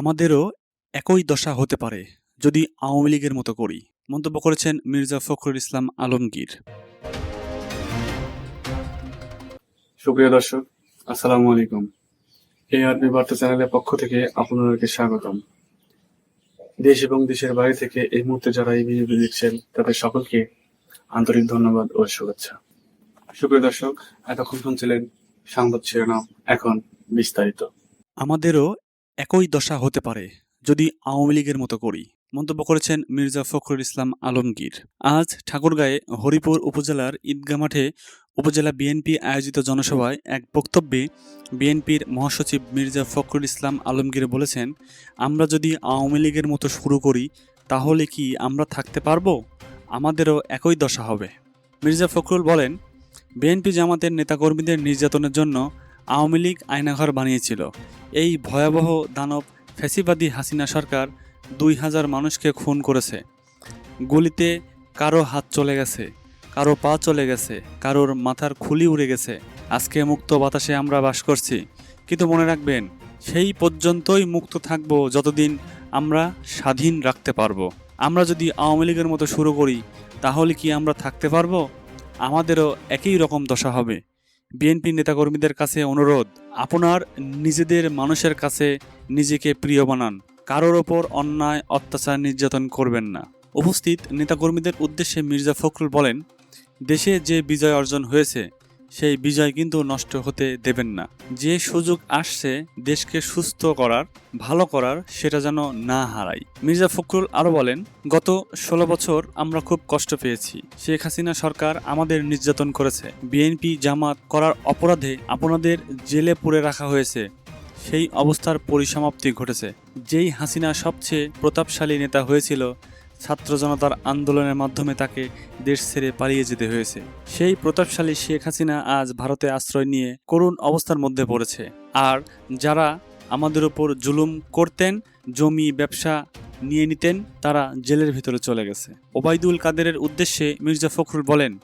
আমাদেরও একই দশা হতে পারে যদি আওয়ামী লীগের মতো করি মন্তব্য করেছেন মির্জা ফখরুল ইসলাম আলমগীর। সুপ্রিয় দর্শক আসসালামু আলাইকুম। এই আরবি বার্তা চ্যানেলের পক্ষ থেকে আপনাদেরকে স্বাগতম। দেশ এবং দেশের বাইরে থেকে এই মুহূর্তে যারা এই ভিডিওটি দেখছেন তাদের সকলকে আন্তরিক ধন্যবাদ ও শুভেচ্ছা। সুপ্রিয় দর্শক এতক্ষণ শুনছিলেন সংবাদ শিরোনাম এখন বিস্তারিত। আমাদেরও একই দশা হতে পারে, যদি আওয়ামী লীগের মতো করি, মন্তব্য করেছেন মির্জা ফখরুল ইসলাম আলমগীর। আজ ঠাকুরগাঁয়ে হরিপুর উপজেলার ঈদগা মাঠে উপজেলা বিএনপি আয়োজিত জনসভায় এক বক্তব্যে বিএনপির মহাসচিব মির্জা ফখরুল ইসলাম আলমগীর বলেছেন, আমরা যদি আওয়ামী লীগের মতো শুরু করি, তাহলে কি আমরা থাকতে পারব? আমাদেরও একই দশা হবে। মির্জা ফখরুল বলেন, বিএনপি জামাতের নেতাকর্মীদের নির্যাতনের জন্য আওয়ামী লীগ আয়নাঘর বানিয়েছিল। এই ভয়াবহ দানব ফ্যাসিবাদী হাসিনা সরকার দুই হাজার মানুষকে খুন করেছে। গুলিতে কারও হাত চলে গেছে, কারও পা চলে গেছে, কারোর মাথার খুলি উড়ে গেছে। আজকে মুক্ত বাতাসে আমরা বাস করছি। কিন্তু মনে রাখবেন, সেই পর্যন্তই মুক্ত থাকব যতদিন আমরা স্বাধীন রাখতে পারব। আমরা যদি আওয়ামী লীগের মতো শুরু করি, তাহলে কি আমরা থাকতে পারব? আমাদেরও একই রকম দশা হবে। বিএনপি নেতাকর্মীদের কাছে অনুরোধ, আপনার নিজেদের মানুষের কাছে নিজেকে প্রিয় বানান। কারোর ওপর অন্যায়, অত্যাচার নির্যাতন করবেন না। উপস্থিত নেতাকর্মীদের উদ্দেশ্যে মির্জা ফখরুল বলেন, দেশে যে বিজয় অর্জন হয়েছে সেই বিজয় কিন্তু নষ্ট হতে দেবেন না। যে সুযোগ আসছে দেশকে সুস্থ করার, ভালো করার, সেটা যেন না হারাই মির্জা ফখরুল আরও বলেন, গত ষোলো বছর আমরা খুব কষ্ট পেয়েছি। শেখ হাসিনা সরকার আমাদের নির্যাতন করেছে। বিএনপি জামাত করার অপরাধে আপনাদের জেলে পুরে রাখা হয়েছে। সেই অবস্থার পরিসমাপ্তি ঘটেছে। যেই হাসিনা সবচেয়ে প্রতাপশালী নেতা হয়েছিল ছাত্র জনতার আন্দোলনের মাধ্যমে তাকে দেশ ছেড়ে পালিয়ে যেতে হয়েছে। সেই প্রতাপশালী শেখ হাসিনা আজ ভারতে আশ্রয় নিয়ে করুণ অবস্থার মধ্যে পড়েছে। আর যারা আমাদের উপর জুলুম করতেন, জমি, ব্যবসা নিয়ে নিতেন, তারা জেলের ভিতরে চলে গেছে। ওবায়দুল কাদেরের উদ্দেশ্যে মির্জা ফখরুল বলেন,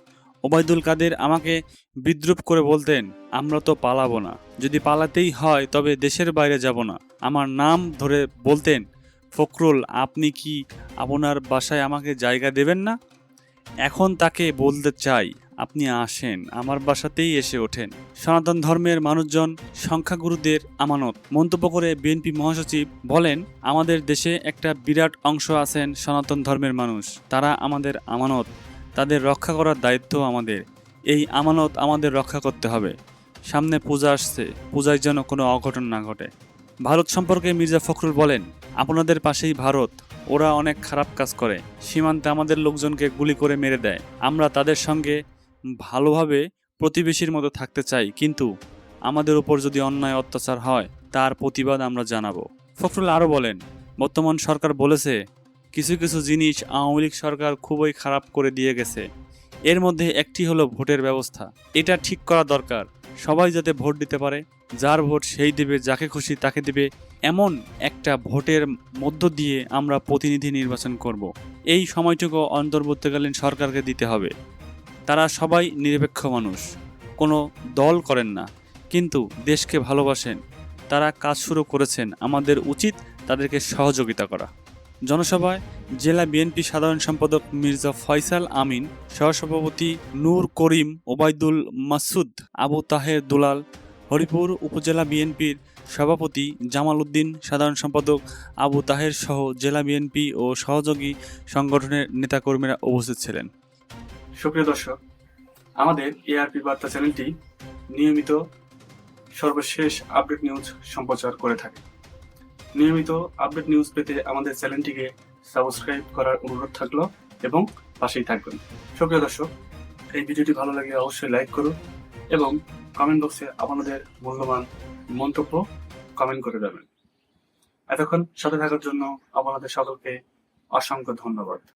ওবায়দুল কাদের আমাকে বিদ্রুপ করে বলতেন, আমরা তো পালাবো না। যদি পালাতেই হয় তবে দেশের বাইরে যাব না। আমার নাম ধরে বলতেন ফখরুল, আপনি কি আপনার বাসায় আমাকে জায়গা দেবেন না? এখন তাকে বলতে চাই, আপনি আসেন, আমার বাসাতেই এসে ওঠেন। সনাতন ধর্মের মানুষজন, সংখ্যাগুরুদের আমানত। মন্তব্য করে বিএনপি মহাসচিব বলেন, আমাদের দেশে একটা বিরাট অংশ আছেন সনাতন ধর্মের মানুষ। তারা আমাদের আমানত, তাদের রক্ষা করার দায়িত্ব আমাদের। এই আমানত আমাদের রক্ষা করতে হবে। সামনে পূজা আসছে, পূজায় যেন কোনো অঘটন না ঘটে। ভারত সম্পর্কে মির্জা ফখরুল বলেন আপনাদের পাশেই ভারত, ওরা অনেক খারাপ কাজ করে। সীমান্তে আমাদের লোকজনকে গুলি করে মেরে দেয়। আমরা তাদের সঙ্গে ভালোভাবে প্রতিবেশীর মতো থাকতে চাই, কিন্তু আমাদের উপর যদি অন্যায় অত্যাচার হয়, তার প্রতিবাদ আমরা জানাব। ফখরুল আরও বলেন, বর্তমান সরকার বলেছে, কিছু কিছু জিনিস আওয়ামী লীগ সরকার খুবই খারাপ করে দিয়ে গেছে। এর মধ্যে একটি হলো ভোটের ব্যবস্থা। এটা ঠিক করা দরকার। সবাই যাতে ভোট দিতে পারে, যার ভোট সেই দেবে, যাকে খুশি তাকে দেবে। এমন একটা ভোটের মধ্য দিয়ে আমরা প্রতিনিধি নির্বাচন করব। এই সময়টুকু অন্তর্বর্তীকালীন সরকারকে দিতে হবে। তারা সবাই নিরপেক্ষ মানুষ। কোনো দল করেন না, কিন্তু দেশকে ভালোবাসেন। তারা কাজ শুরু করেছেন। আমাদের উচিত তাদেরকে সহযোগিতা করা। জনসভায় জেলা বিএনপি সাধারণ সম্পাদক মির্জা ফয়সাল আমিন, সহসভাপতি নূর করিম, ওবায়দুল মাসুদ, আবু তাহের দুলাল হরিপুর উপজেলা বিএনপির সভাপতি জামাল উদ্দিন সাধারণ সম্পাদক আবু তাহের সহ জেলা বিএনপি ও সহযোগী সংগঠনের নেতাকর্মীরা উপস্থিত ছিলেন। সুপ্রিয় দর্শক, আমাদের এআরপি বার্তা চ্যানেলটি নিয়মিত সর্বশেষ আপডেট নিউজ সম্প্রচার করে থাকে। নিয়মিত আপডেট নিউজ পেতে আমাদের চ্যানেলটিকে সাবস্ক্রাইব করার অনুরোধ থাকল এবং পাশেই থাকবেন। সুপ্রিয় দর্শক, এই ভিডিওটি ভালো লাগে অবশ্যই লাইক করুন এবং কমেন্ট বক্সে আপনাদের মূল্যবান মন্তব্য কমেন্ট করে দেবেন এতক্ষণ সাথে থাকার জন্য আপনাদের সকলকে অসংখ্য ধন্যবাদ।